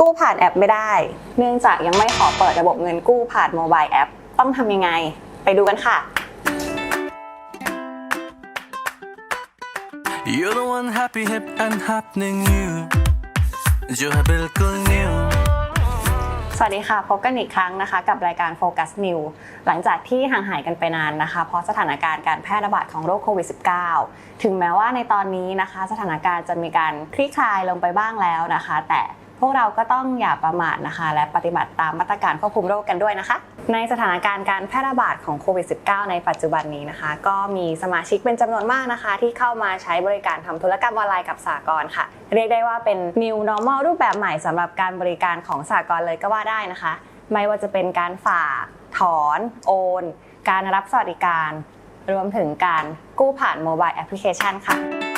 กู้ผ่านแอปไม่ได้ เนื่องจากยังไม่ขอเปิดระบบเงินกู้ผ่านโมบายแอป ต้องทำยังไง ไปดูกันค่ะ You're the one happy hip and happening new j o h a b i l k l new สวัสดีค่ะ พบกันอีกครั้งนะคะ กับรายการโฟกัสนิวหลังจากที่ห่างหายกันไปนานนะคะ เพราะสถานการณ์การแพร่ระบาดของโรคโควิด -19 ถึงแม้ว่าในตอนนี้นะคะ สถานการณ์จะมีการคลี่คลายลงไปบ้างแล้วนะคะ แต่ พวกเราก็ต้องอย่าประมาทนะคะ และปฏิบัติตามมาตรการควบคุมโรคกันด้วยนะคะ ในสถานการณ์การแพร่ระบาดของโควิด -19 ในปัจจุบันนี้นะคะ ก็มีสมาชิกเป็นจำนวนมากนะคะ ที่เข้ามาใช้บริการทำธุรกรรมออนไลน์กับสากลค่ะ เรียกได้ว่าเป็น new normal รูปแบบใหม่สำหรับการบริการของสากลเลยก็ว่าได้นะคะ ไม่ว่าจะเป็นการฝากถอน โอน การรับสวัสดิการ รวมถึงการกู้ผ่านโมบายแอปพลิเคชันค่ะ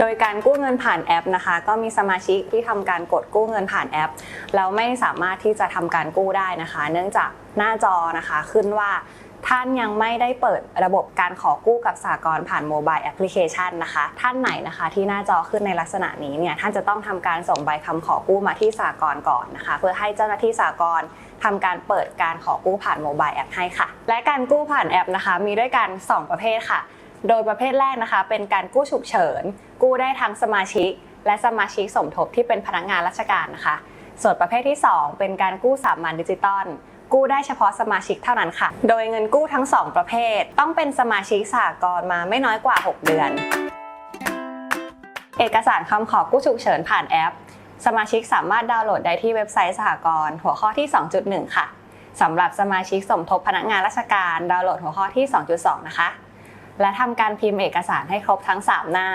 โดยการกู้เงินผ่านแอปนะคะ ก็มีสมาชิกที่ทำการกดกู้เงินผ่านแอปแล้วไม่สามารถที่จะทำการกู้ได้นะคะ เนื่องจากหน้าจอนะคะขึ้นว่าท่านยังไม่ได้เปิดระบบการขอกู้กับสากลผ่านโมบายแอปพลิเคชันนะคะ ท่านไหนนะคะที่หน้าจอขึ้นในลักษณะนี้เนี่ยท่านจะต้องทำการส่งใบคำขอกู้มาที่สากลก่อนนะคะ เพื่อให้เจ้าหน้าที่สากลทำการเปิดการขอกู้ผ่านโมบายแอปให้ค่ะ และการกู้ผ่านแอปนะคะ มีด้วยกัน 2 ประเภทค่ะ โดยประเภทแรกนะคะ เป็นการกู้ฉุกเฉิน กู้ได้ทั้งสมาชิก และสมาชิกสมทบที่เป็นพนักงานราชการนะคะ ส่วนประเภทที่ 2 เป็นการกู้สามัญดิจิตอลกู้ได้เฉพาะสมาชิกเท่านั้นค่ะ โดยเงินกู้ทั้ง 2 ประเภท ต้องเป็นสมาชิกสหกรณ์มาไม่น้อยกว่า 6 เดือน เอกสารคำขอกู้ฉุกเฉินผ่านแอป สมาชิกสามารถดาวน์โหลดได้ที่เว็บไซต์สหกรณ์หัวข้อที่ 2.1 ค่ะสำหรับสมาชิกสมทบพนักงานราชการดาวน์โหลดหัวข้อที่ 2.2 นะคะ และทำการพิมพ์เอกสารให้ครบทั้ง 3 หน้า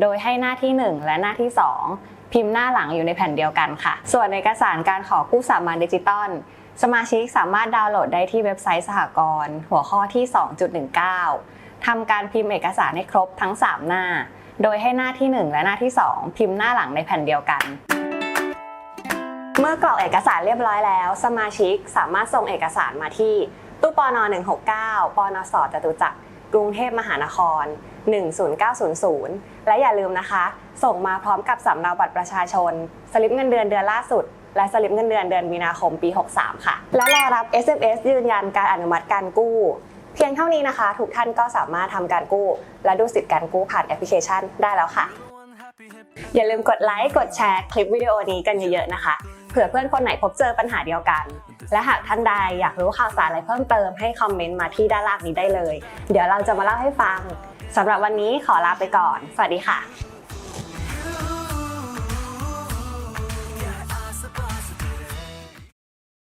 โดยให้หน้าที่ 1 และหน้าที่ 2 พิมพ์หน้าหลังอยู่ในแผ่นเดียวกันค่ะ ส่วนเอกสารการขอกู้สามัญดิจิตอลสมาชิกสามารถดาวน์โหลดได้ที่เว็บไซต์สหกรณ์หัวข้อที่ 2.19 ทำการพิมพ์เอกสารให้ครบทั้ง 3 หน้า โดยให้หน้าที่ 1 และหน้าที่ 2 พิมพ์หน้าหลังในแผ่นเดียวกัน เมื่อกรอกเอกสารเรียบร้อยแล้ว สมาชิกสามารถส่งเอกสารมาที่ตู้ปน169ปนสจตุจักร กรุงเทพมหานคร 10900 และอย่าลืมนะคะ ส่งมาพร้อมกับสำเนาบัตรประชาชน สลิปเงินเดือนเดือนล่าสุด และสลิปเงินเดือนเดือนมีนาคมปี 63 ค่ะ และรอรับ SMS ยืนยันการอนุมัติการกู้ เพียงเท่านี้นะคะ ทุกท่านก็สามารถทำการกู้ และดูสิทธิ์การกู้ผ่านแอปพลิเคชันได้แล้วค่ะ อย่าลืมกดไลค์ กดแชร์คลิปวิดีโอนี้กันเยอะๆนะคะ เผื่อเพื่อนคนไหนพบเจอปัญหาเดียวกัน และหากท่านใดอยากรู้ข่าวสารอะไรเพิ่มเติมให้คอมเมนต์มาที่ด้านล่างนี้ได้เลย เดี๋ยวเราจะมาเล่าให้ฟังสำหรับวันนี้ขอลาไปก่อน สวัสดีค่ะ